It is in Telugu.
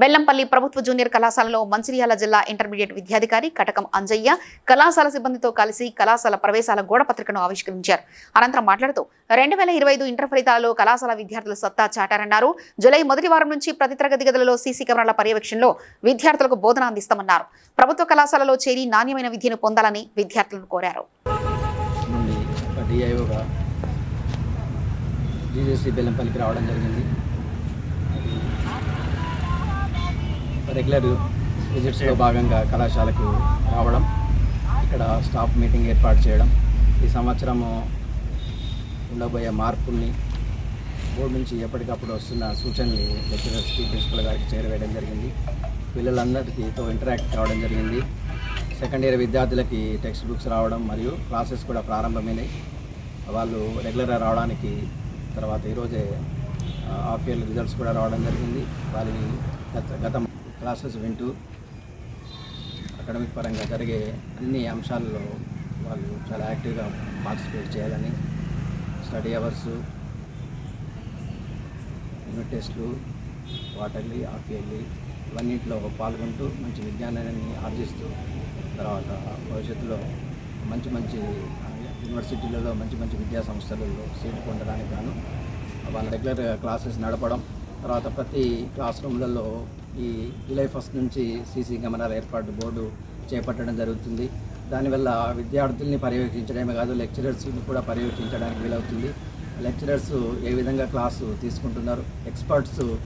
బెల్లంపల్లి ప్రభుత్వ జూనియర్ కళాశాలలో మంచిర్యాల జిల్లా ఇంటర్మీడియట్ విద్యాధికారి కటకం అంజయ్య కళాశాల సిబ్బందితో కలిసి కళాశాల ప్రవేశాల గోడ పత్రికను ఆవిష్కరించారు. అనంతరం మాట్లాడుతూ రెండు వేల ఇరవై ఐదు ఇంటర్ ఫలితాలలో కళాశాల విద్యార్థులు సత్తా చాటారన్నారు. జులై మొదటి వారం నుంచి ప్రతి తరగతి గదులలో సీసీ కెమెరాల పర్యవేక్షణలో విద్యార్థులకు బోధన అందిస్తామన్నారు. ప్రభుత్వ కళాశాలలో చేరి నాణ్యమైన విద్యను పొందాలని విద్యార్థులను కోరారు. జీజేసీ బెల్లంపల్లికి రావడం జరిగింది. రెగ్యులర్ విజిట్స్లో భాగంగా కళాశాలకు రావడం ఇక్కడ స్టాఫ్ మీటింగ్ ఏర్పాటు చేయడం ఈ సంవత్సరము ఉండబోయే మార్పుల్ని బోర్డు నుంచి ఎప్పటికప్పుడు వస్తున్న సూచనలు లెక్చరర్స్కి ప్రిన్సిపల్ గారికి చేరవేయడం జరిగింది. పిల్లలందరికీతో ఇంటరాక్ట్ కావడం జరిగింది. సెకండ్ ఇయర్ విద్యార్థులకి టెక్స్ట్ బుక్స్ రావడం మరియు క్లాసెస్ కూడా ప్రారంభమైనాయి. వాళ్ళు రెగ్యులర్గా రావడానికి తర్వాత ఈరోజే హాఫ్ ఇయర్ రిజల్ట్స్ కూడా రావడం జరిగింది. వారిని గత గత క్లాసెస్ వింటూ అకాడమిక్ పరంగా జరిగే అన్ని అంశాల్లో వాళ్ళు చాలా యాక్టివ్గా పార్టిసిపేట్ చేయాలని స్టడీ అవర్స్ యూనిట్ టెస్ట్లు క్వార్టర్లీ హాఫ్ ఇయర్లీ ఇవన్నింటిలో పాల్గొంటూ మంచి విజ్ఞానాన్ని ఆర్జిస్తూ తర్వాత భవిష్యత్తులో మంచి మంచి యూనివర్సిటీలలో మంచి మంచి విద్యా సంస్థలలో సీటు పొందడానికి గాను వాళ్ళ రెగ్యులర్ క్లాసెస్ నడపడం తర్వాత ప్రతి క్లాస్ రూమ్లలో ఈ జూలై ఫస్ట్ నుంచి సీసీ కెమెరాల ఏర్పాటు బోర్డు చేపట్టడం జరుగుతుంది. దానివల్ల విద్యార్థుల్ని పర్యవేక్షించడమే కాదు లెక్చరర్స్ని కూడా పర్యవేక్షించడానికి వీలవుతుంది. లెక్చరర్స్ ఏ విధంగా క్లాసు తీసుకుంటున్నారు ఎక్స్పర్ట్స్